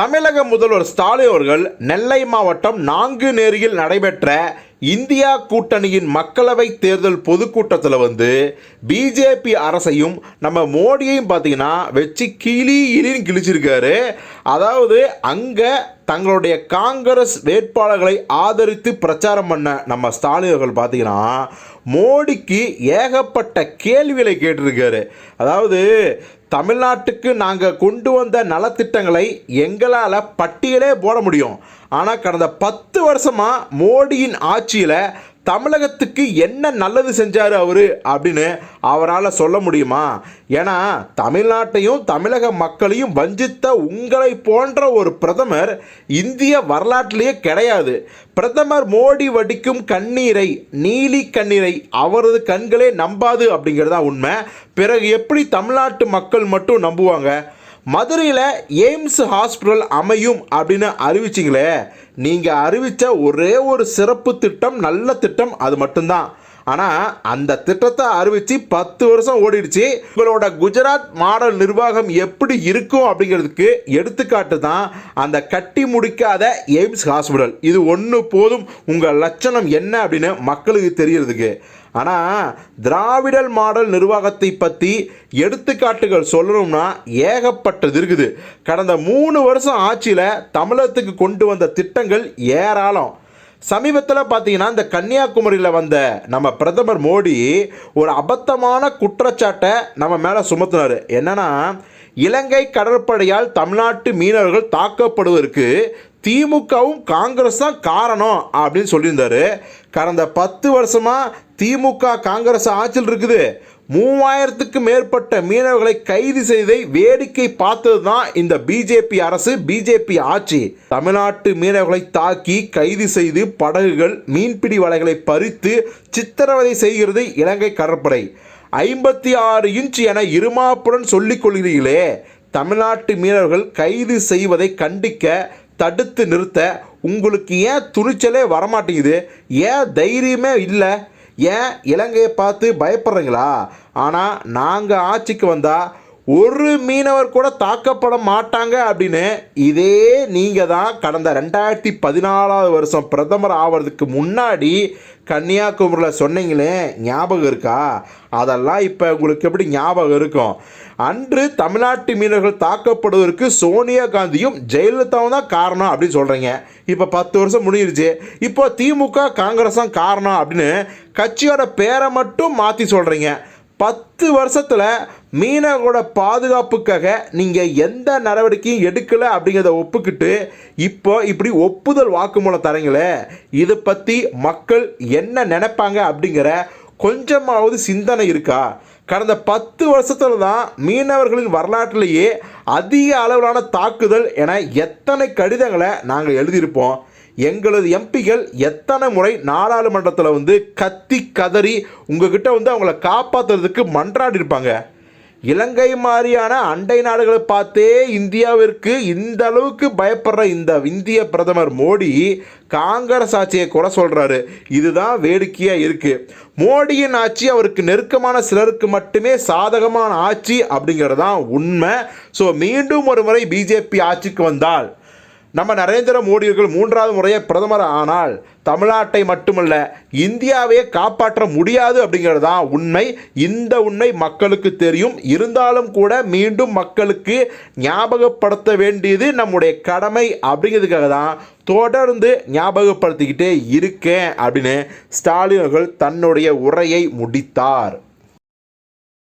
தமிழக முதல்வர் ஸ்டாலின் அவர்கள் நெல்லை மாவட்டம் நாங்குநேரியில் நடைபெற்ற இந்தியா கூட்டணியின் மக்களவை தேர்தல் பொதுக்கூட்டத்தில் வந்து பிஜேபி அரசையும் நம்ம மோடியையும் பார்த்தீங்கன்னா வச்சு கிளி இலின்னு கிழிச்சிருக்காரு. அதாவது அங்கே தங்களுடைய காங்கிரஸ் வேட்பாளர்களை ஆதரித்து பிரச்சாரம் பண்ண நம்ம ஸ்டாலின் அவர்கள் பார்த்தீங்கன்னா மோடிக்கு ஏகப்பட்ட கேள்விகளை கேட்டிருக்காரு. அதாவது தமிழ்நாட்டுக்கு நாங்கள் கொண்டு வந்த நலத்திட்டங்களை எங்களால் பட்டியலே போட முடியும். ஆனால் கடந்த பத்து வருஷமாக மோடியின் ஆட்சியில் தமிழகத்துக்கு என்ன நல்லது செஞ்சார் அவர் அப்படின்னு அவரால் சொல்ல முடியுமா? ஏன்னா தமிழ்நாட்டையும் தமிழக மக்களையும் வஞ்சித்த உங்களை போன்ற ஒரு பிரதமர் இந்திய வரலாற்றிலேயே கிடையாது. பிரதமர் மோடி வடிக்கும் கண்ணீரை நீலி கண்ணீரை அவரது கண்களே நம்பாது அப்படிங்கிறது தான் உண்மை. பிறகு எப்படி தமிழ்நாட்டு மக்கள் மட்டும் நம்புவாங்க? மதுரையில் எய்ம்ஸ் ஹாஸ்பிட்டல் அமையும் அப்படின்னு அறிவிச்சிங்களே. நீங்கள் அறிவித்த ஒரே ஒரு சிறப்பு திட்டம் நல்ல திட்டம் அது மட்டும்தான். ஆனால் அந்த திட்டத்தை அறிவித்து பத்து வருஷம் ஓடிடுச்சு. உங்களோட குஜராத் மாடல் நிர்வாகம் எப்படி இருக்கும் அப்படிங்கிறதுக்கு எடுத்துக்காட்டு தான் அந்த கட்டி முடிக்காத எய்ம்ஸ் ஹாஸ்பிட்டல் இது ஒன்று போதும். உங்கள் லட்சணம் என்ன அப்படின்னு மக்களுக்கு தெரியறதுக்கு. ஆனால் திராவிடல் மாடல் நிர்வாகத்தை பற்றி எடுத்துக்காட்டுகள் சொல்லணும்னா ஏகப்பட்டது இருக்குது. கடந்த மூணு வருஷம் ஆட்சியில் தமிழகத்துக்கு கொண்டு வந்த திட்டங்கள் ஏராளம். சமீபத்தில் பார்த்தீங்கன்னா இந்த கன்னியாகுமரியில் வந்த நம்ம பிரதமர் மோடி ஒரு அபத்தமான குற்றச்சாட்டை நம்ம மேலே சுமத்தினார். என்னன்னா இலங்கை கடற்படையால் தமிழ்நாட்டு மீனவர்கள் தாக்கப்படுவதற்கு திமுகவும் காங்கிரஸ் தான் காரணம் அப்படின்னு சொல்லியிருந்தாரு. கடந்த பத்து வருஷமாக திமுக காங்கிரஸ் ஆட்சியில் இருக்குது. மூவாயிரத்துக்கு மேற்பட்ட மீனவர்களை கைது செய்தை வேடிக்கை பார்த்தது தான் இந்த பிஜேபி அரசு பிஜேபி ஆட்சி. தமிழ்நாட்டு மீனவர்களை தாக்கி கைது செய்து படகுகள் மீன்பிடி வலைகளை பறித்து சித்திரவதை செய்கிறது இலங்கை கடற்படை. ஐம்பத்தி ஆறு இன்ச் என இருமாப்புடன் சொல்லிக் கொள்கிறீர்களே தமிழ்நாட்டு மீனவர்கள் கைது செய்வதை கண்டிக்க தடுத்து நிறுத்த உங்களுக்கு ஏன் துணிச்சலே வரமாட்டேங்குது? ஏன் தைரியமே இல்லை? ஏன் இலங்கையை பார்த்து பயப்படுறீங்களா? ஆனால் நாங்கள் ஆட்சிக்கு வந்தால் ஒரு மீனவர் கூட தாக்கப்பட மாட்டாங்க அப்படின்னு இதே நீங்கள் தான் கடந்த ரெண்டாயிரத்தி பதினாலாவது வருஷம் பிரதமர் ஆவறதுக்கு முன்னாடி கன்னியாகுமரியில் சொன்னீங்களே ஞாபகம் இருக்கா? அதெல்லாம் இப்போ உங்களுக்கு எப்படி ஞாபகம் இருக்கும்? அன்று தமிழ்நாட்டு மீனவர்கள் தாக்கப்படுவதற்கு சோனியா காந்தியும் ஜெயலலிதாவும் தான் காரணம் அப்படின்னு சொல்கிறீங்க இப்போ பத்து வருஷம் முடிஞ்சிருச்சு. இப்போ திமுக காங்கிரஸும் காரணம் அப்படின்னு கட்சியோட பேரை மட்டும் மாற்றி சொல்கிறீங்க பத்து வருஷத்தில் மீனவர்களோட பாதுகாப்புக்காக நீங்கள் எந்த நடவடிக்கையும் எடுக்கலை அப்படிங்கிறத ஒப்புக்கிட்டு இப்போ இப்படி ஒப்புதல் வாக்குமூலம் தரீங்களே இதை பற்றி மக்கள் என்ன நினைப்பாங்க அப்படிங்கிற கொஞ்சமாவது சிந்தனை இருக்கா? கடந்த பத்து வருஷத்தில் தான் மீனவர்களின் வரலாற்றிலேயே அதிக அளவிலான தாக்குதல் என எத்தனை கடிதங்களை நாங்கள் எழுதியிருப்போம். எங்களது எம்பிகள் எத்தனை முறை நாடாளுமன்றத்தில் வந்து கத்தி கதறி உங்ககிட்ட வந்து அவங்கள காப்பாற்றுறதுக்கு மன்றாடி இருப்பாங்க. இலங்கை மாதிரியான அண்டை நாடுகளை பார்த்தே இந்தியாவிற்கு இந்த அளவுக்கு பயப்படுற இந்த இந்திய பிரதமர் மோடி காங்கிரஸ் ஆட்சியை குறை சொல்கிறாரு இதுதான் வேடிக்கையாக இருக்குது மோடியின் ஆட்சி அவருக்கு நெருக்கமான சிலருக்கு மட்டுமே சாதகமான ஆட்சி அப்படிங்கிறது தான் உண்மை. ஸோ மீண்டும் ஒரு முறை பிஜேபி ஆட்சிக்கு வந்தால் நம்ம நரேந்திர மோடியர்கள் மூன்றாவது முறையை பிரதமர் ஆனால் தமிழ்நாட்டை மட்டுமல்ல இந்தியாவையே காப்பாற்ற முடியாது அப்படிங்கிறது தான் உண்மை. இந்த உண்மை மக்களுக்கு தெரியும். இருந்தாலும் கூட மீண்டும் மக்களுக்கு ஞாபகப்படுத்த வேண்டியது நம்முடைய கடமை அப்படிங்கிறதுக்காக தான் தொடர்ந்து ஞாபகப்படுத்திக்கிட்டே இருக்கேன் அப்படின்னு ஸ்டாலின் அவர்கள் தன்னுடைய உரையை முடித்தார்.